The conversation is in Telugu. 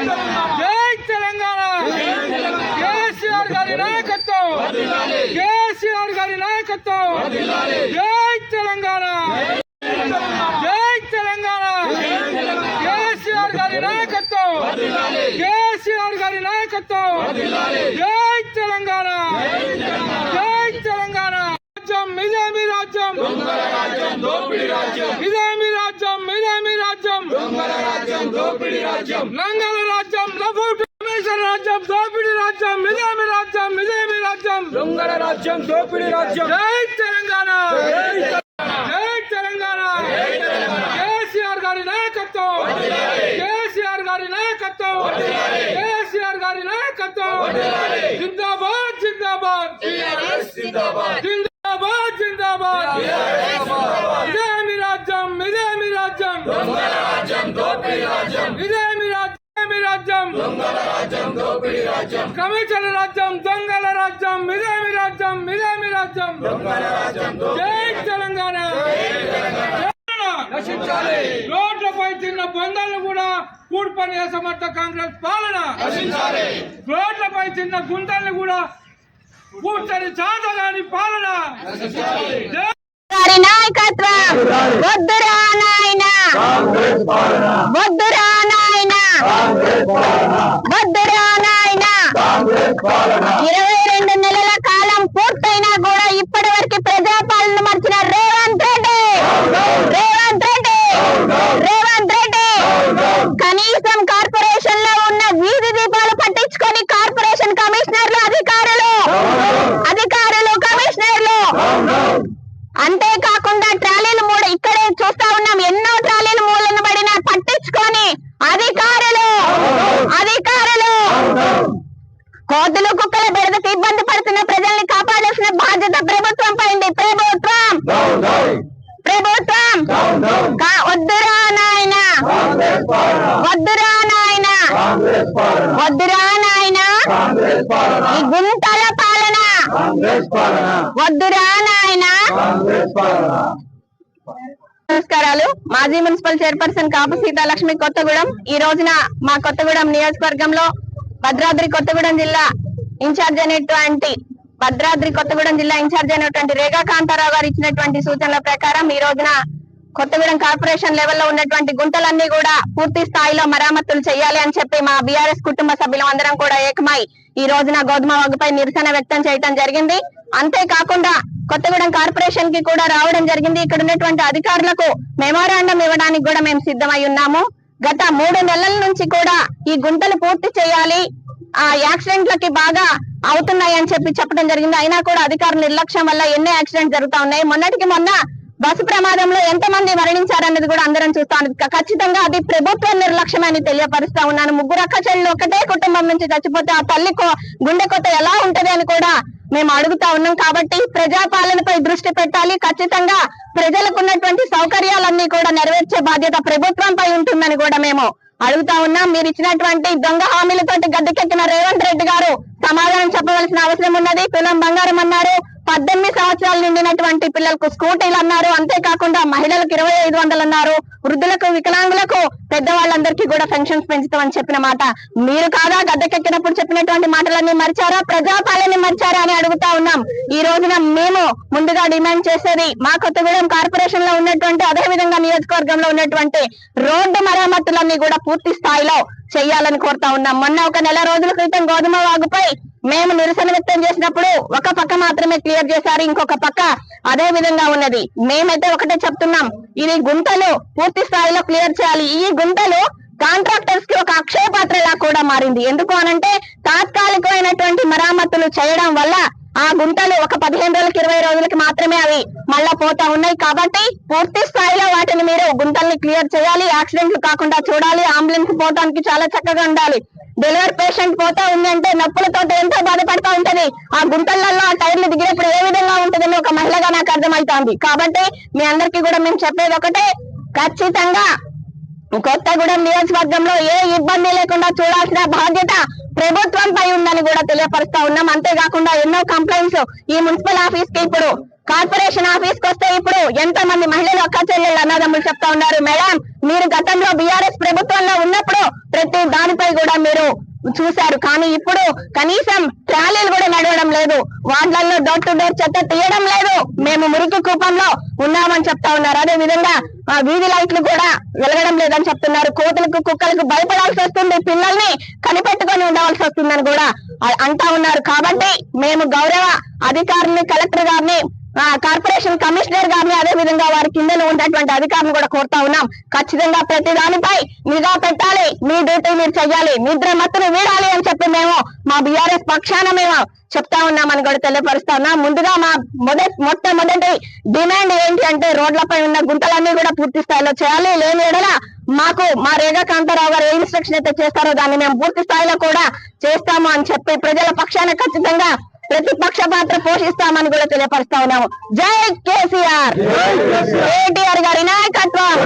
జై తెలంగాణ కేసీఆర్ గారి నాయకత్వం కేసీఆర్ గారి నాయకత్వం జై తెలంగాణ జై తెలంగాణ కేసీఆర్ గారి నాయకత్వం కేసీఆర్ గారి నాయకత్వం జై తెలంగాణ జై తెలంగాణ రాజ్యం ఇదే మీ రాజ్యం ఇదే మీ రాజ్యం ఇదే మీ రాజ్యం నంగల రాజ్యం. రమేశ్వర రాజ్యం దోపిడి రాజ్యం ఇదే మీ రాజ్యం ఇదే మీ రాజ్యం. దొంగల రాజ్యం దోపిడీ రాజ్యం. జై తెలంగాణ! జై తెలంగాణ. కేసీఆర్ గారి నాయకత్వం! కేసీఆర్ గారి నాయకత్వం! కేసీఆర్ గారి నాయకత్వం! జిందాబాద్ జిందాబాద్! జిందాబాద్ జిందాబాద్. ఇదే మీ రాజ్యం ఇదే మీ రాజ్యం ఇదే మీ రాజ్యం? ఇదే మీ రాజ్యం. కమిషన్ రాజ్యం దొంగల రాజ్యం ఇదే మీ రాజ్యం? ఇదే మీ రాజ్యం. జై తెలంగాణ! నశించాలి. రోడ్లపై చిన్న బంధాలను కూడా కూడుపని సమర్థ కాంగ్రెస్ పాలన. నశించాలి. రోడ్లపై చిన్న గుంటల్ని కూడా పూర్తని చాతగాని పాలన. జై గారి నాయకత్వం. వద్దురా వద్దురా నాయన వద్దురా నాయన ఇరవై రెండు నెలల కాలం పూర్తయినా కూడా ఇప్పటి వరకు ప్రజాపాలన మర్చిన రేవంత్ రెడ్డి. రేవంత్ రెడ్డి. రేవంత్ రెడ్డి. కనీసం కార్పొరేషన్లో ఉన్న వీధి దీపాలు పట్టించుకొని కార్పొరేషన్ కమిషనర్లు అధికారులు. అధికారులు కమిషనర్లు. అంతేకాకుండా ట్రాలీలు మూడు ఇక్కడే చూస్తా ఉన్నాం. ఎన్నో తెచ్చుకొని అధికారులు అధికారులు కోతులు కుక్కల బెడదకు ఇబ్బంది పడుతున్న ప్రజల్ని కాపాడాల్సిన బాధ్యత ప్రభుత్వం పైంది. ప్రభుత్వం! ప్రభుత్వం! కా- వద్దురా నాయన! వద్దురా నాయన! వద్దురా నాయన! ఈ గుంటల పాలన! వద్దురా నాయన! నమస్కారాలు. మాజీ మున్సిపల్ చైర్పర్సన్ కాపు సీతాలక్ష్మి కొత్తగూడెం. ఈ రోజున మా కొత్తగూడెం నియోజకవర్గంలో భద్రాద్రి కొత్తగూడెం జిల్లా ఇన్ఛార్జ్ అనేటువంటి భద్రాద్రి కొత్తగూడెం జిల్లా ఇన్ఛార్జ్ అయినటువంటి రేఖా కాంతారావు గారు ఇచ్చినటువంటి సూచనల ప్రకారం ఈ రోజున కొత్తగూడెం కార్పొరేషన్ లెవెల్లో ఉన్నటువంటి గుంటలన్నీ కూడా పూర్తి స్థాయిలో మరామతులు చేయాలి అని చెప్పి మా బీఆర్ఎస్ కుటుంబ సభ్యులం అందరం కూడా ఏకమై ఈ రోజున గోధుమ వాగుపై నిరసన వ్యక్తం చేయడం జరిగింది. అంతేకాకుండా కొత్తగూడెం కార్పొరేషన్కి కూడా రావడం జరిగింది. ఇక్కడ ఉన్నటువంటి అధికారులకు మెమోరాండం ఇవ్వడానికి కూడా మేము సిద్ధమై ఉన్నాము. గత మూడు నెలల నుంచి కూడా ఈ గుంటలు పూర్తి చేయాలి. ఆ యాక్సిడెంట్లకి బాగా అవుతున్నాయి అని చెప్పి చెప్పడం జరిగింది. అయినా కూడా అధికారుల నిర్లక్ష్యం వల్ల ఎన్నో యాక్సిడెంట్ జరుగుతా ఉన్నాయి. మొన్నటికి మొన్న బస్సు ప్రమాదంలో ఎంత మంది మరణించారన్నది కూడా అందరం చూస్తా ఉన్నది ఖచ్చితంగా అది ప్రభుత్వ నిర్లక్ష్యం అని తెలియపరుస్తా ఉన్నాను. ముగ్గురు అక్క చెల్లెలు ఒకటే కుటుంబం నుంచి చచ్చిపోతే ఆ తల్లి కో- గుండె కొత్త ఎలా ఉంటది అని కూడా మేము అడుగుతా ఉన్నాం కాబట్టి ప్రజాపాలనపై దృష్టి పెట్టాలి. ఖచ్చితంగా ప్రజలకు ఉన్నటువంటి సౌకర్యాలన్నీ కూడా నెరవేర్చే బాధ్యత ప్రభుత్వంపై ఉంటుందని కూడా మేము అడుగుతా ఉన్నాం. మీరు ఇచ్చినటువంటి దొంగ హామీలతోటి గద్దెకెక్కిన రేవంత్ రెడ్డి గారు సమాధానం చెప్పవలసిన అవసరం ఉన్నది. పిల్లం బంగారం అన్నారు. పద్దెనిమిది సంవత్సరాలు నిండినటువంటి పిల్లలకు స్కూటీలు అన్నారు. అంతేకాకుండా మహిళలకు ఇరవై ఐదు వందలు అన్నారు. వృద్ధులకు వికలాంగులకు పెద్దవాళ్ళందరికీ కూడా పెన్షన్స్ పెంచుతామని చెప్పిన మాట. మీరు కాదా గద్దెకెక్కినప్పుడు చెప్పినటువంటి మాటలన్నీ మర్చారా? ప్రజాపాలని మర్చారా అని అడుగుతా ఉన్నాం. ఈ రోజున మేము ముందుగా డిమాండ్ చేసేది మా కొత్తగూడెం కార్పొరేషన్లో ఉన్నటువంటి అదే విధంగా నియోజకవర్గంలో ఉన్నటువంటి రోడ్డు మరమ్మతులన్నీ కూడా పూర్తి స్థాయిలో చేయాలని కోరుతా ఉన్నాం. మొన్న ఒక నెల రోజుల క్రితం గోధుమ వాగుపై మేము నిరసన వ్యక్తం చేసినప్పుడు ఒక పక్క మాత్రమే క్లియర్ చేశారు ఇంకొక పక్క అదే విధంగా ఉన్నది. మేమైతే ఒకటే చెప్తున్నాం ఇది గుంటలు పూర్తి స్థాయిలో క్లియర్ చేయాలి. ఈ గుంటలు కాంట్రాక్టర్స్కి ఒక అక్షయ పాత్రలా కూడా మారింది. ఎందుకు అనంటే తాత్కాలికమైనటువంటి మరామతులు చేయడం వల్ల ఆ గుంటలు ఒక పదిహేను రోజులకి ఇరవై రోజులకి మాత్రమే అవి మళ్ళా పోతా ఉన్నాయి. కాబట్టి పూర్తి స్థాయిలో వాటిని మీరు గుంటల్ని క్లియర్ చేయాలి యాక్సిడెంట్లు కాకుండా చూడాలి అంబులెన్స్ పోవడానికి చాలా చక్కగా ఉండాలి. డెలివరీ పేషెంట్ పోతా ఉందంటే నొప్పులతో ఎంతో బాధపడతా ఉంటది. ఆ గుంటలలో ఆ టైర్లు దిగినప్పుడు ఏ విధంగా ఉంటుందని ఒక మహిళగా నాకు అర్థమవుతోంది. కాబట్టి మీ అందరికీ కూడా మేము చెప్పేది ఒకటే ఖచ్చితంగా కొత్తగూడెం నియోజకవర్గంలో ఏ ఇబ్బంది లేకుండా చూడాల్సిన బాధ్యత ప్రభుత్వంపై ఉందని కూడా తెలియపరుస్తా ఉన్నాం. అంతేకాకుండా ఎన్నో కంప్లైంట్స్ ఈ మున్సిపల్ ఆఫీస్కి ఇప్పుడు కార్పొరేషన్ ఆఫీస్కి వస్తే ఇప్పుడు ఎంతో మంది మహిళలు అక్క చెల్లెళ్ళు అన్నదమ్ములు చెప్తా ఉన్నారు. మేడం మీరు గతంలో బీఆర్ఎస్ ప్రభుత్వంలో ఉన్నప్పుడు ప్రతి దానిపై కూడా మీరు చూశారు. కానీ ఇప్పుడు కనీసం ట్రాలీలు కూడా నడవడం లేదు. వార్డులలో డోర్ టు డోర్ చెత్త తీయడం లేదు. మేము మురికి కూపంలో ఉన్నామని చెప్తా ఉన్నారు. అదే విధంగా ఆ వీధి లైట్లు కూడా వెలగడం లేదని చెప్తున్నారు. కోతులకు కుక్కలకు భయపడాల్సి వస్తుంది. పిల్లల్ని కనిపెట్టుకొని ఉండవలసి వస్తుందని కూడా అంటా ఉన్నారు. కాబట్టి మేము గౌరవ అధికారుల్ని కలెక్టర్ గారిని ఆ, కార్పొరేషన్ కమిషనర్ గారిని అదే విధంగా వారి కిందలో ఉన్నటువంటి అధికారులు కూడా కోరుతా ఉన్నాం. ఖచ్చితంగా ప్రతి దానిపై నిఘా పెట్టాలి. మీ డ్యూటీ మీరు చెయ్యాలి. నిద్ర మత్తును వీడాలి అని చెప్పి మేము మా బీఆర్ఎస్ పక్షాన మేము చెప్తా ఉన్నామని కూడా తెలియపరుస్తా ఉన్నాం. ముందుగా మా మొదటి మొట్టమొదటి డిమాండ్ ఏంటి అంటే రోడ్లపై ఉన్న గుంటలన్నీ కూడా పూర్తి స్థాయిలో చేయాలి. లేని ఎడల మాకు మా రేగా కాంతారావు గారు ఏ ఇన్స్ట్రక్షన్ అయితే చేస్తారో దాన్ని మేము పూర్తి స్థాయిలో కూడా చేస్తాము అని చెప్పి ప్రజల పక్షాన ఖచ్చితంగా ప్రతిపక్ష పాత్ర పోషిస్తామని కూడా తెలియపరుస్తా ఉన్నాము. జై కేసీఆర్! కేటీఆర్ గారి నాయకత్వం!